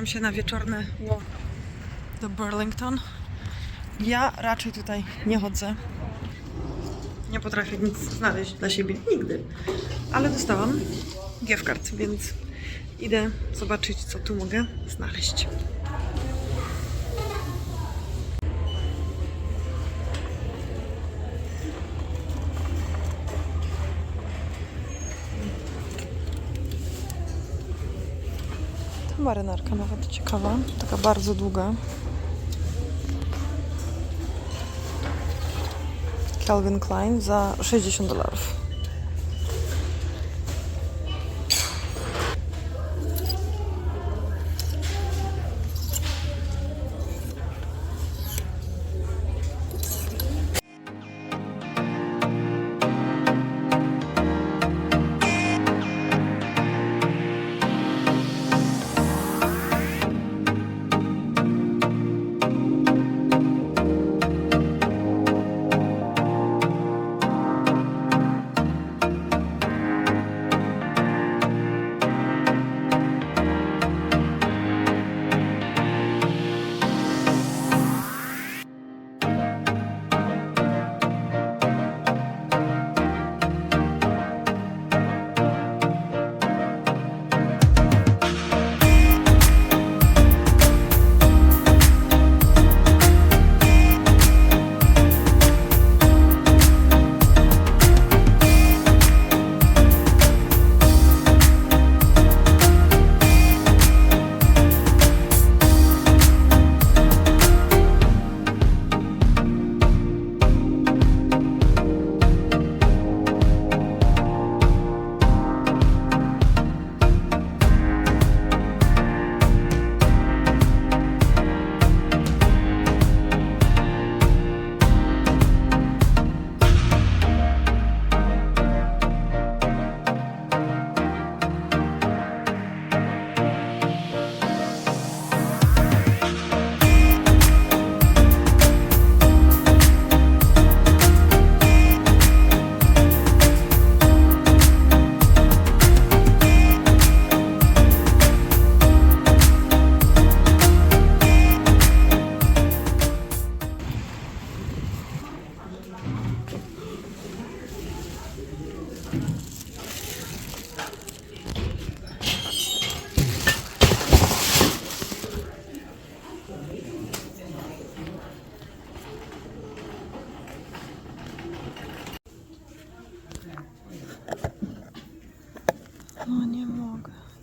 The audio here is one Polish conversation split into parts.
Wybieram się na wieczorny walk do Burlington. Ja raczej tutaj nie chodzę. Nie potrafię nic znaleźć dla siebie nigdy. Ale dostałam gift card, więc idę zobaczyć, co tu mogę znaleźć. Marynarka nawet ciekawa, taka bardzo długa. Calvin Klein za 60 dolarów.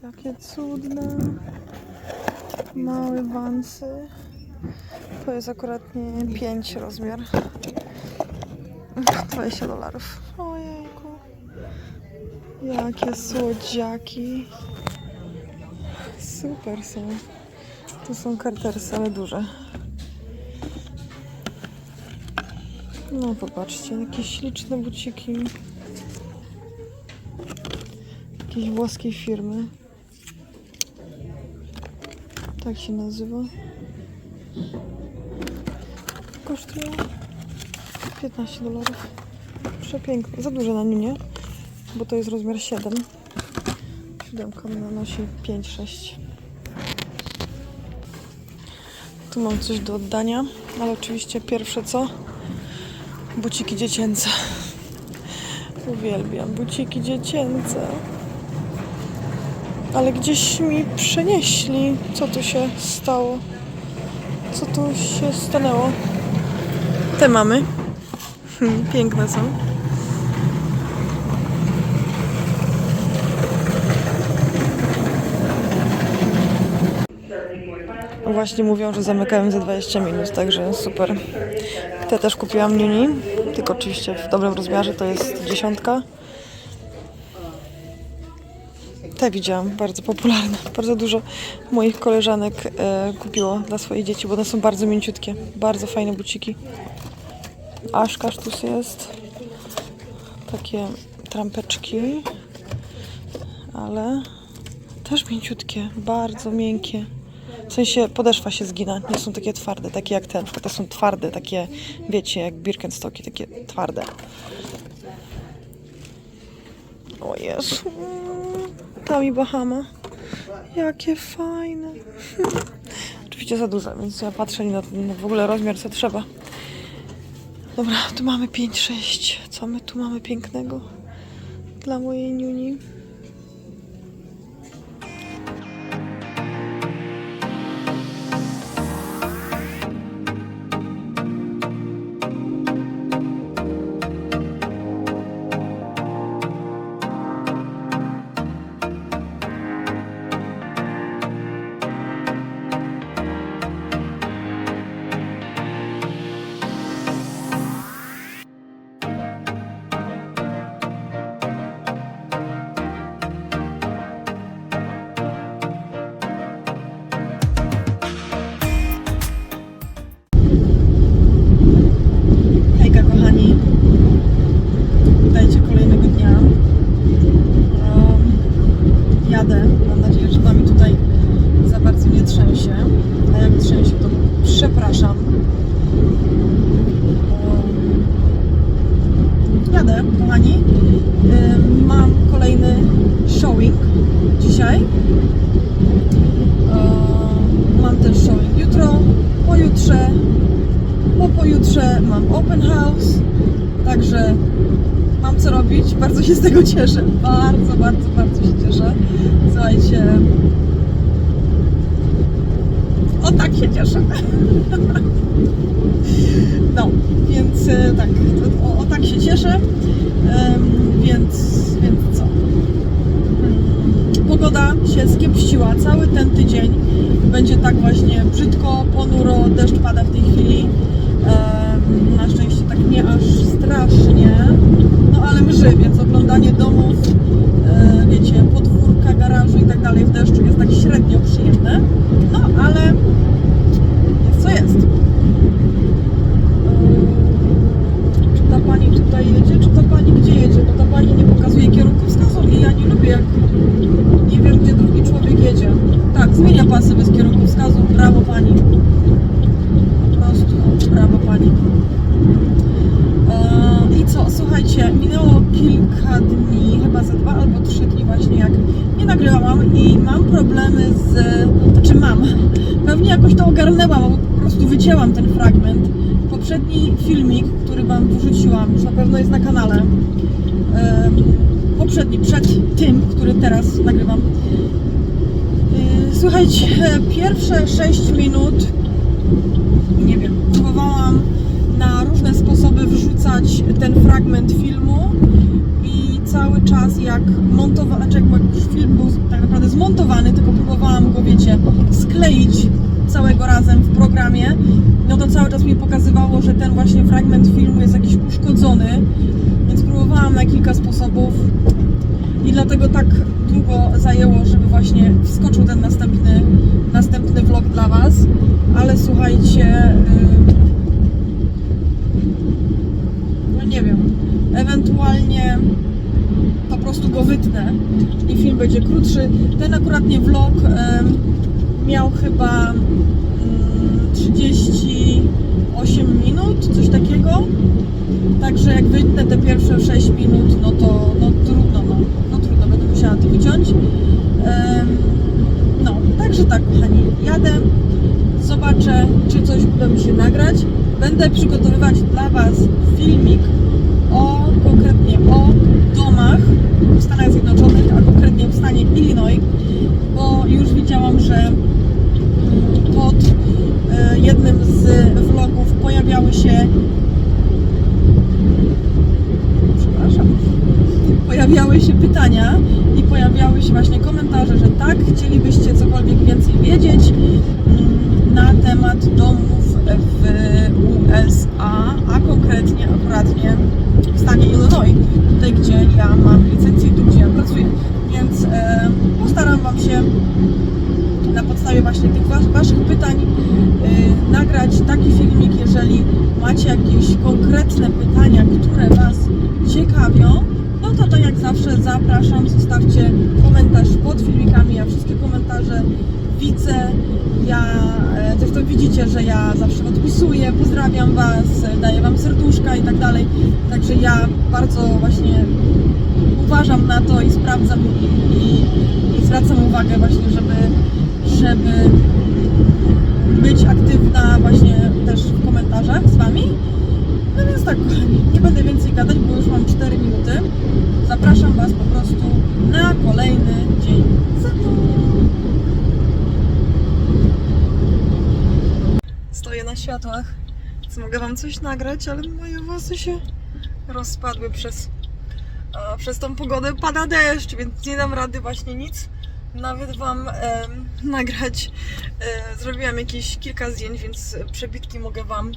Jakie cudne. Małe wansy. To jest akurat nie 5 rozmiar. 20 dolarów. Ojejku. Jakie słodziaki. Super są. To są kartersy, ale duże. No popatrzcie, jakie śliczne buciki. Jakiejś włoskiej firmy. Tak się nazywa. Kosztuje 15 dolarów. Przepiękne. Za duże na nim, nie? Bo to jest rozmiar 7. Siódemka nosi 5-6. Tu mam coś do oddania, ale oczywiście pierwsze co? Buciki dziecięce. Uwielbiam buciki dziecięce. Ale gdzieś mi przenieśli. Co tu się stało? Co tu się stanęło? Te mamy. Hmm, Piękne są. Właśnie mówią, że zamykają za 20 minut, także super. Te też kupiłam Nini, tylko oczywiście w dobrym rozmiarze, to jest dziesiątka. Te widziałam, bardzo popularne. Bardzo dużo moich koleżanek e, kupiło dla swoich dzieci, bo one są bardzo mięciutkie. Bardzo fajne buciki. Aż kasztus jest. Takie trampeczki. Ale też mięciutkie, bardzo miękkie. W sensie podeszwa się zgina, nie są takie twarde, takie jak te. Na przykład te są twarde, takie, wiecie, jak Birkenstocki, takie twarde. O Jezu. Tam i Bahama. Jakie fajne. Oczywiście za duże, więc ja patrzę na, na w ogóle rozmiar, co trzeba. Dobra, tu mamy 5-6. Co my tu mamy pięknego? Dla mojej niuni. Jadę. Mam nadzieję, że wami tutaj za bardzo nie trzęsie. A jak trzęsie, to przepraszam. Jadę, kochani. Mam kolejny showing dzisiaj. Mam też showing jutro, pojutrze, po pojutrze mam open house, także mam co robić. Bardzo się z tego cieszę. Bardzo, bardzo, bardzo się cieszę. Słuchajcie. O tak się cieszę. No, więc e, tak, o, o tak się cieszę. Em, więc, więc co? Pogoda się skiepściła cały ten tydzień. Będzie tak właśnie brzydko, ponuro, deszcz pada w tej chwili. Em, Na szczęście tak nie aż strasznie. Ale mrzy, więc oglądanie domów, e, wiecie, podwórka, garażu i tak dalej w deszczu jest tak średnio przyjemne. No ale jest co jest. Em, Czy ta pani tutaj jedzie, czy ta pani gdzie jedzie? Bo ta pani nie pokazuje kierunkowskazu i ja nie lubię jak nie wiem, gdzie drugi człowiek jedzie. Tak, zmienia pan sobie z kierunkowskazu. Brawo pani. Po prostu brawo pani. E, I co, słuchajcie, minęło kilka dni, chyba za dwa albo trzy dni właśnie jak nie nagrywałam i mam problemy z... Znaczy mam. Pewnie jakoś to ogarnęłam, bo po prostu wycięłam ten fragment. Poprzedni filmik, który wam wrzuciłam, już na pewno jest na kanale. Poprzedni, przed tym, który teraz nagrywam. Yy, Słuchajcie, pierwsze 6 minut, nie wiem, próbowałam na różne sposoby wrzucać ten fragment filmu i cały czas jak montowany, znaczy jak już film był tak naprawdę zmontowany, tylko próbowałam go, wiecie, skleić całego razem w programie, no to cały czas mi pokazywało, że ten właśnie fragment filmu jest jakiś uszkodzony, więc próbowałam na kilka sposobów i dlatego tak długo zajęło, żeby właśnie wskoczył ten następny, następny vlog dla Was. Ale słuchajcie, no nie wiem, ewentualnie po prostu go wytnę i film będzie krótszy. Ten akuratnie vlog ym, miał chyba 38 minut, coś takiego. Także jak wytnę te pierwsze 6 minut, no to no trudno, no, no trudno, będę musiała to wyciąć. No, także tak, kochani, jadę, zobaczę, czy coś uda mi się nagrać. Będę przygotowywać dla Was filmik o, konkretnie o domach w Stanach Zjednoczonych, a konkretnie w stanie Illinois, bo już widziałam, że mm, pod e, jednym z vlogów pojawiały się przepraszam, pojawiały się pytania i pojawiały się właśnie komentarze, że tak, chcielibyście cokolwiek więcej wiedzieć mm, na temat domów w USA, a konkretnie akuratnie w stanie Illinois, tutaj gdzie ja mam licencję, tu gdzie ja pracuję. Więc e, postaram Wam się na podstawie właśnie tych was, Waszych pytań y, nagrać taki filmik, jeżeli macie jakieś konkretne pytania, które Was ciekawią, no to to jak zawsze zapraszam, zostawcie komentarz pod filmikami, ja wszystkie komentarze widzę, ja e, zresztą widzicie, że ja zawsze odpisuję, pozdrawiam Was, daję Wam serduszka i tak dalej, także ja bardzo właśnie uważam na to i sprawdzam i, i, i zwracam uwagę właśnie, żeby, żeby być aktywna właśnie też w komentarzach z Wami. No więc tak, kochani, nie będę więcej gadać, bo już mam 4 minuty. Zapraszam Was po prostu na kolejny dzień za Stoję na światłach, więc mogę Wam coś nagrać, ale moje włosy się rozpadły przez, a, przez tą pogodę. Pada deszcz, więc nie dam rady właśnie nic nawet Wam em, nagrać. E, zrobiłam jakieś kilka zdjęć, więc przebitki mogę Wam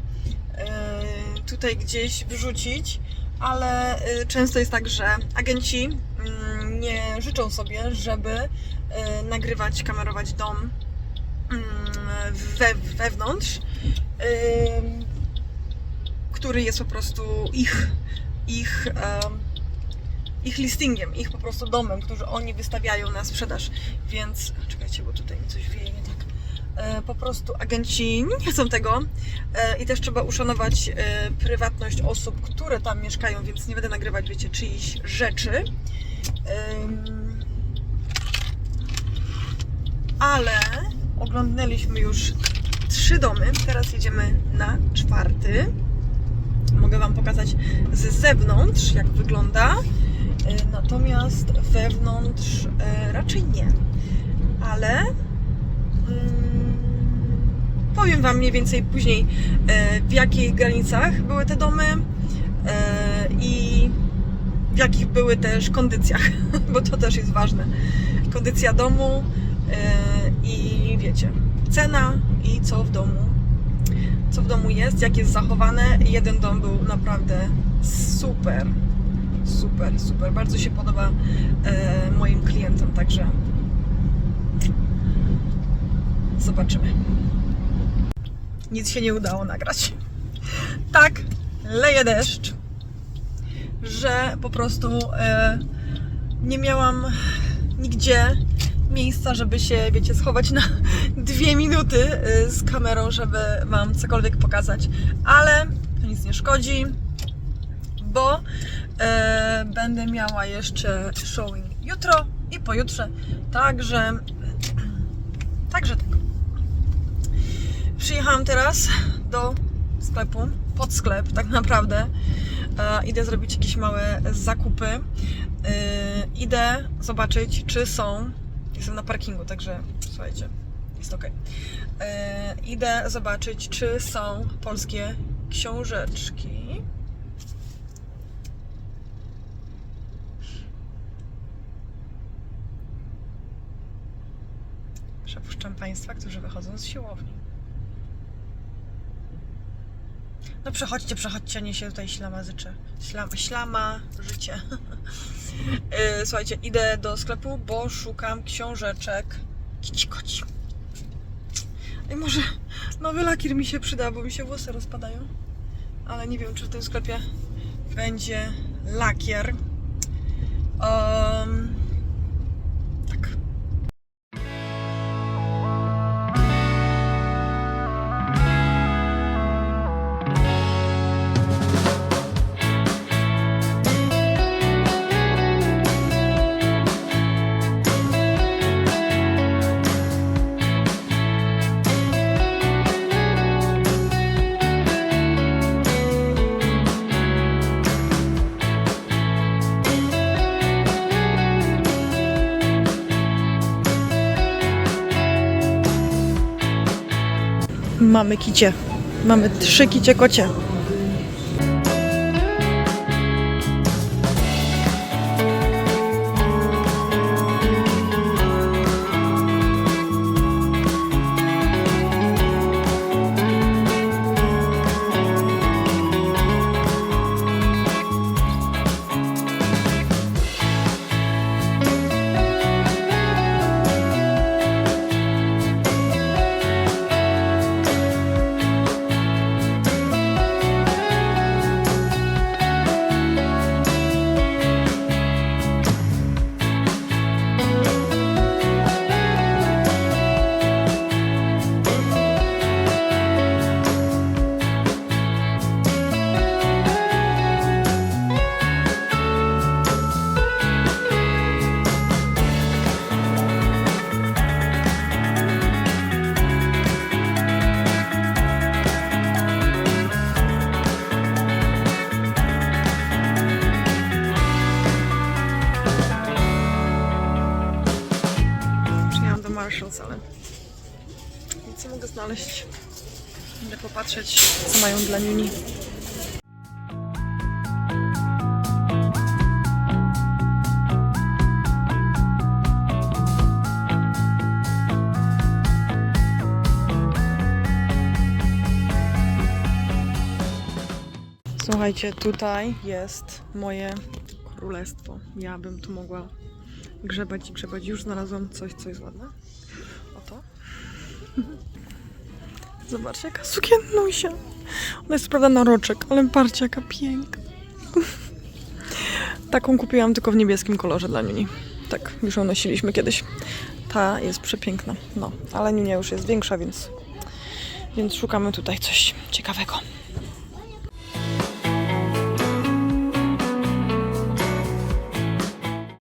e, tutaj gdzieś wrzucić, ale e, często jest tak, że agenci mm, nie życzą sobie, żeby e, nagrywać, kamerować dom we, wewnątrz, który jest po prostu ich, ich, ich listingiem, ich po prostu domem, który oni wystawiają na sprzedaż. Więc czekajcie, bo tutaj mi coś wieje nie tak. E, Po prostu agenci nie chcą tego e, i też trzeba uszanować e, prywatność osób, które tam mieszkają, więc nie będę nagrywać, wiecie, czyichś rzeczy. Ale oglądnęliśmy już trzy domy, teraz jedziemy na czwarty. Mogę Wam pokazać z zewnątrz, jak wygląda. E, Natomiast wewnątrz e, raczej nie. Ale mm, powiem Wam mniej więcej później, e, w jakich granicach były te domy i w jakich były też kondycjach, bo to też jest ważne. Kondycja domu i wiecie, cena i co w domu, co w domu jest, jak jest zachowane. Jeden dom był naprawdę super, super, super. Bardzo się podoba e, moim klientom, także zobaczymy. Nic się nie udało nagrać. Tak, leje deszcz, że po prostu e, nie miałam nigdzie miejsca, żeby się, wiecie, schować na dwie minuty y, z kamerą, żeby Wam cokolwiek pokazać. Ale to nic nie szkodzi, bo e, będę miała jeszcze showing jutro i pojutrze. Także, także tak. Przyjechałam teraz do sklepu, pod sklep tak naprawdę. E, idę zrobić jakieś małe zakupy. E, idę zobaczyć, czy są. Jestem na parkingu, także słuchajcie, jest ok. E, idę zobaczyć, czy są polskie książeczki. Przepuszczam Państwa, którzy wychodzą z siłowni. No przechodźcie, przechodźcie, nie się tutaj ślama zyczę. Ślama, ślama życie. Yy, Słuchajcie, idę do sklepu, bo szukam książeczek. Kici. I może nowy lakier mi się przyda, bo mi się włosy rozpadają. Ale nie wiem, czy w tym sklepie będzie lakier. Um, Mamy kicie. Mamy trzy kicie kocie. całą salę. Nic mogę znaleźć. Będę popatrzeć, co mają dla Nini. Słuchajcie, tutaj jest moje królestwo. Ja bym tu mogła grzebać i grzebać. Już znalazłam coś, co jest ładne. Oto. Zobaczcie, jaka sukiennusia. Ona jest prawda na roczek, ale patrzcie, jaka piękna. Taką kupiłam tylko w niebieskim kolorze dla Nini. Tak, już ją nosiliśmy kiedyś. Ta jest przepiękna. No, ale Ninia już jest większa, więc, więc szukamy tutaj coś ciekawego.